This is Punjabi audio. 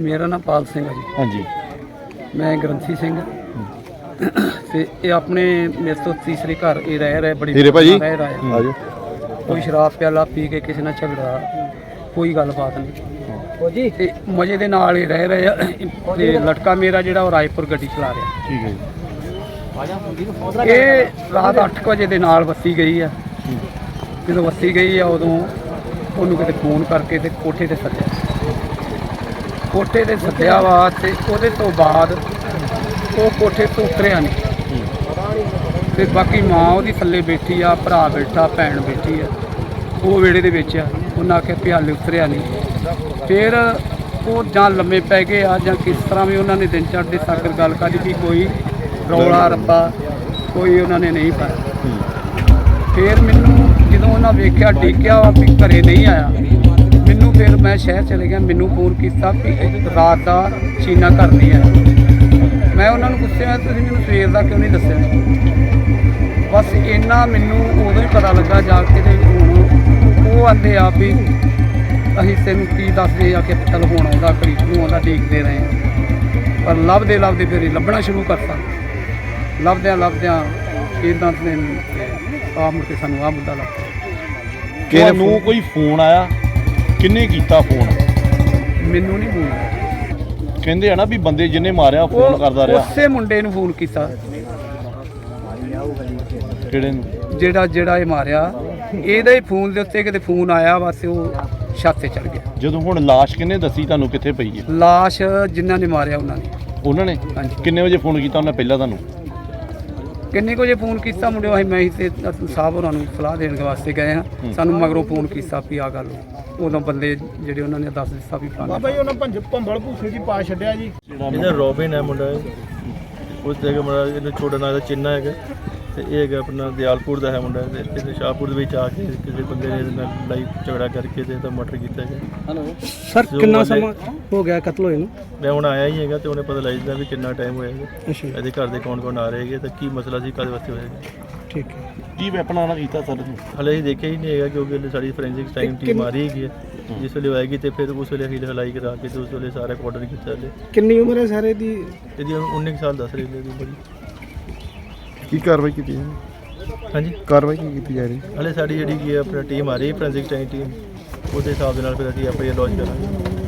ਮੇਰਾ ਨਾਮ ਪਾਲ ਸਿੰਘ ਹੈ ਜੀ। ਹਾਂਜੀ। ਮੈਂ ਗ੍ਰੰਥੀ ਸਿੰਘ। ਤੇ ਇਹ ਆਪਣੇ ਮੇਰੇ ਤੋਂ ਤੀਸਰੇ ਘਰ ਇਹ ਰਹਿ ਰਹੇ ਬੜੀ ਹੀਰੇ ਭਾਜੀ? ਰਹਿ ਰਹੇ। ਆ। ਆਜੋ। ਕੋਈ ਸ਼ਰਾਬ ਪਿਆਲਾ ਪੀ ਕੇ ਕਿਸੇ ਨਾਲ ਝਗੜਾ ਕੋਈ ਗੱਲਬਾਤ ਨਹੀਂ। ਉਹ ਜੀ ਤੇ ਮਜ਼ੇ ਦੇ ਨਾਲ ਹੀ ਰਹਿ ਰਹੇ। ਆ ਤੇ ਲਟਕਾ ਮੇਰਾ ਜਿਹੜਾ ਉਹ ਰਾਏਪੁਰ ਗੱਡੀ ਚਲਾ ਰਿਹਾ। ਠੀਕ ਹੈ ਜੀ। ਇਹ ਰਾਤ 8 ਵਜੇ ਦੇ ਨਾਲ ਵੱਸੀ ਗਈ ਆ। ਜਦੋਂ ਵੱਸੀ ਗਈ ਆ ਉਦੋਂ ਉਹਨੂੰ ਕਿਤੇ ਫੋਨ ਕਰਕੇ ਤੇ ਕੋਠੇ ਤੇ ਸੱਦਿਆ। ਕੋਠੇ ਤੇ ਸੱਦਿਆ ਵਾ ਤੇ ਉਹਦੇ ਤੋਂ ਬਾਅਦ ਉਹ ਕੋਠੇ ਤੋਂ ਉਤਰਿਆ ਨਹੀਂ ਤੇ ਬਾਕੀ ਮਾਂ ਉਹਦੀ ਥੱਲੇ ਬੈਠੀ ਆ ਭਰਾ ਬੈਠਾ ਭੈਣ ਬੈਠੀ ਆ। ਉਹ ਵਿਹੜੇ ਦੇ ਵਿੱਚ ਆ। ਉਹਨਾਂ ਆਖਿਆ ਹਾਲੇ ਉਤਰਿਆ ਨਹੀਂ ਫਿਰ ਉਹ ਜਾਂ ਲੰਮੇ ਪੈ ਗਏ ਆ ਜਾਂ ਕਿਸ ਤਰ੍ਹਾਂ ਵੀ ਉਹਨਾਂ ਨੇ ਦਿਨ ਚੜ੍ਹਦੇ ਸਾਕਰ ਗੱਲ ਕਰੀ ਵੀ ਕੋਈ ਰੌਲਾ ਰੱਪਾ ਕੋਈ ਉਹਨਾਂ ਨੇ ਨਹੀਂ ਪਾਇਆ। ਫਿਰ ਮੈਨੂੰ ਜਦੋਂ ਉਹਨਾਂ ਵੇਖਿਆ ਡਿੱਗਿਆ ਵਾ ਘਰੇ ਨਹੀਂ ਆਇਆ। ਫਿਰ ਮੈਂ ਸ਼ਹਿਰ ਚਲੇ ਗਿਆ ਮੈਨੂੰ ਫੋਨ ਕੀਤਾ ਵੀ ਰਾਤ ਦਾ ਚੀਨਾ ਘਰ ਨਹੀਂ ਆਇਆ ਮੈਂ ਉਹਨਾਂ ਨੂੰ ਪੁੱਛਿਆ ਤੁਸੀਂ ਮੈਨੂੰ ਸਵੇਰ ਦਾ ਕਿਉਂ ਨਹੀਂ ਦੱਸਿਆ? ਬਸ ਇੰਨਾ ਮੈਨੂੰ ਉਦੋਂ ਹੀ ਪਤਾ ਲੱਗਾ ਜਾ ਕੇ ਤੇ ਹੁਣ ਉਹ ਆਂਦੇ ਆ ਵੀ ਅਸੀਂ ਤੈਨੂੰ ਕੀ ਦੱਸਦੇ ਆ ਕਿ ਚੱਲ ਹੁਣ ਆਉਂਦਾ ਘੜੀ ਨੂੰ ਆਉਂਦਾ ਦੇਖਦੇ ਰਹੇ ਹਾਂ। ਪਰ ਲੱਭਦੇ ਲੱਭਦੇ ਫਿਰ ਇਹ ਲੱਭਣਾ ਸ਼ੁਰੂ ਕਰਤਾ। ਲੱਭਦਿਆਂ ਲੱਭਦਿਆਂ ਇਦਾਂ ਨੇ ਆ ਮੁੜ ਕੇ ਸਾਨੂੰ ਆ ਮੁੱਦਾ ਲੱਗ ਤੁਹਾਨੂੰ ਕੋਈ ਫੋਨ ਆਇਆ? ਕਿੰਨੇ ਕੀਤਾ ਫੋਨ? ਮੈਨੂੰ ਨਹੀਂ ਬੋਲਦਾ ਕਹਿੰਦੇ ਆ ਨਾ ਵੀ ਬੰਦੇ ਜਿਹਨੇ ਮਾਰਿਆ ਫੋਨ ਕਰਦਾ ਰਿਹਾ। ਉਸੇ ਮੁੰਡੇ ਨੂੰ ਫੋਨ ਕੀਤਾ। ਕਿਹੜੇ ਨੂੰ? ਜਿਹੜਾ ਜਿਹੜਾ ਇਹ ਮਾਰਿਆ ਇਹਦੇ ਹੀ ਫੋਨ ਦੇ ਉੱਤੇ ਕਿਤੇ ਫੋਨ ਆਇਆ ਬਸ ਉਹ ਛੱਤ ਤੇ ਚੜ ਗਿਆ। ਜਦੋਂ ਹੁਣ ਲਾਸ਼ ਕਿੰਨੇ ਦੱਸੀ ਤੁਹਾਨੂੰ ਕਿੱਥੇ ਪਈ ਹੈ? ਲਾਸ਼ ਜਿਨ੍ਹਾਂ ਨੇ ਮਾਰਿਆ ਉਹਨਾਂ ਨੇ। ਉਹਨਾਂ ਨੇ? ਹਾਂਜੀ। ਕਿੰਨੇ ਵਜੇ ਫੋਨ ਕੀਤਾ ਉਹਨੇ ਪਹਿਲਾਂ ਤੁਹਾਨੂੰ? ਕਿੰਨੇ ਕੁ ਜੇ ਫੋਨ ਕੀਤਾ ਮੁੰਡਿਓ? ਅਸੀਂ ਮੈਂ ਹੀ ਤੇ ਸਾਹਿਬ ਹੋਰਾਂ ਨੂੰ ਸਲਾਹ ਦੇਣ ਦੇ ਵਾਸਤੇ ਗਏ ਹਾਂ। ਸਾਨੂੰ ਮਗਰੋਂ ਫੋਨ ਕੀਤਾ ਵੀ ਆ ਗੱਲ। ਉਦੋਂ ਬੰਦੇ ਜਿਹੜੇ ਉਹਨਾਂ ਨੇ ਦੱਸ ਦਿੱਤਾ ਵੀ ਫਲਾਣਾ ਬਾਬਾ ਜੀ ਉਹਨਾਂ ਭੰਜ ਭੰਬਲ ਭੂਸੇ ਜੀ ਪਾ ਛੱਡਿਆ ਜੀ। ਇਹਦਾ ਰੋਬਿਨ ਹੈ ਮੁੰਡਾ ਇਹ। ਉਸ ਦੇ ਮੁੰਡਾ ਇਹਨੂੰ ਛੋਟਾ ਨਾਂ ਦਾ ਚਿੰਨਾ ਹੈਗਾ। ਤੇ ਇਹ ਹੈਗਾ ਆਪਣਾ ਦਿਆਲਪੁਰ ਦਾ ਹੈ ਮੁੰਡਾ ਤੇ ਇਹਨੇ ਸ਼ਾਹਪੁਰ ਦੇ ਵਿੱਚ ਆ ਕੇ ਕਿਸੇ ਬੰਦੇ ਨੇ ਇਹਦੇ ਨਾਲ ਲੜਾਈ ਝਗੜਾ ਕਰਕੇ ਤੇ ਇਹਦਾ ਮਰਡਰ ਕੀਤਾ ਹੈਗਾ। ਸਰ ਜੋ ਕਿੰਨਾ ਬੰਦੇ- ਸਮਾਂ ਹੋ ਗਿਆ ਕਤਲ ਹੋਏ ਨੂੰ? ਮੈਂ ਹੁਣ ਆਇਆ ਹੀ ਹੈਗਾ ਤੇ ਉਹਨੇ ਪਤਾ ਲੱਗ ਜਾਂਦਾ ਵੀ ਕਿੰਨਾ ਟਾਈਮ ਹੋਇਆ ਹੈਗਾ। ਅੱਛਾ ਜੀ, ਇਹਦੇ ਘਰ ਦੇ ਕੌਣ ਕੌਣ ਆ ਰਹੇ ਹੈਗੇ ਤੇ ਕੀ ਮਸਲਾ ਸੀ ਕਦ ਵਾਸਤੇ ਹੋਇਆ ਠੀਕ ਹੈ। ਕੀ ਵੈਪਨ ਨਾਲ ਕੀਤਾ ਸਰ? ਨੂੰ ਹਲੇ ਅਸੀਂ ਦੇਖਿਆ ਹੀ ਨਹੀਂ ਹੈਗਾ ਕਿਉਂਕਿ ਹਲੇ ਸਾਡੀ ਫੋਰੈਂਸਿਕ ਟਾਈਮ ਟੀਮ ਆ ਰਹੀ ਹੈਗੀ ਹੈ। ਜਿਸ ਵੇਲੇ ਹੋਏਗੀ ਤੇ ਫਿਰ ਉਸ ਵੇਲੇ ਅਸੀਂ ਹਲਾਈ ਕਰਾ ਕੇ ਤੇ ਉਸ ਵੇਲੇ ਸਾਰਾ ਆਰਡਰ ਕੀਤਾ ਹਲੇ। ਕਿੰਨੀ ਉਮਰ ਹੈ ਸਾਰੇ ਦੀ ਇਹਦੀ 19 ਕੁ ਸਾਲ ਦੱਸ ਰਹੀ ਹੈ ਇਹਦੀ ਬੜੀ ਕੀ ਕਾਰਵਾਈ ਕੀਤੀ ਜਾ ਰਹੀ ਹਾਂਜੀ। ਕਾਰਵਾਈ ਕੀ ਕੀਤੀ ਜਾ ਰਹੀ ਹਲੇ ਸਾਡੀ ਜਿਹੜੀ ਕੀ ਹੈ ਆਪਣਾ ਟੀਮ ਆ ਰਹੀ ਹੈ ਫੋਰੈਂਸਿਕ ਟਾਈਮ ਟੀਮ ਉਹਦੇ ਹਿਸਾਬ ਦੇ ਨਾਲ ਫਿਰ ਅਸੀਂ ਆਪਣੀ ਲੌਂਚ ਕਰਾਂਗੇ।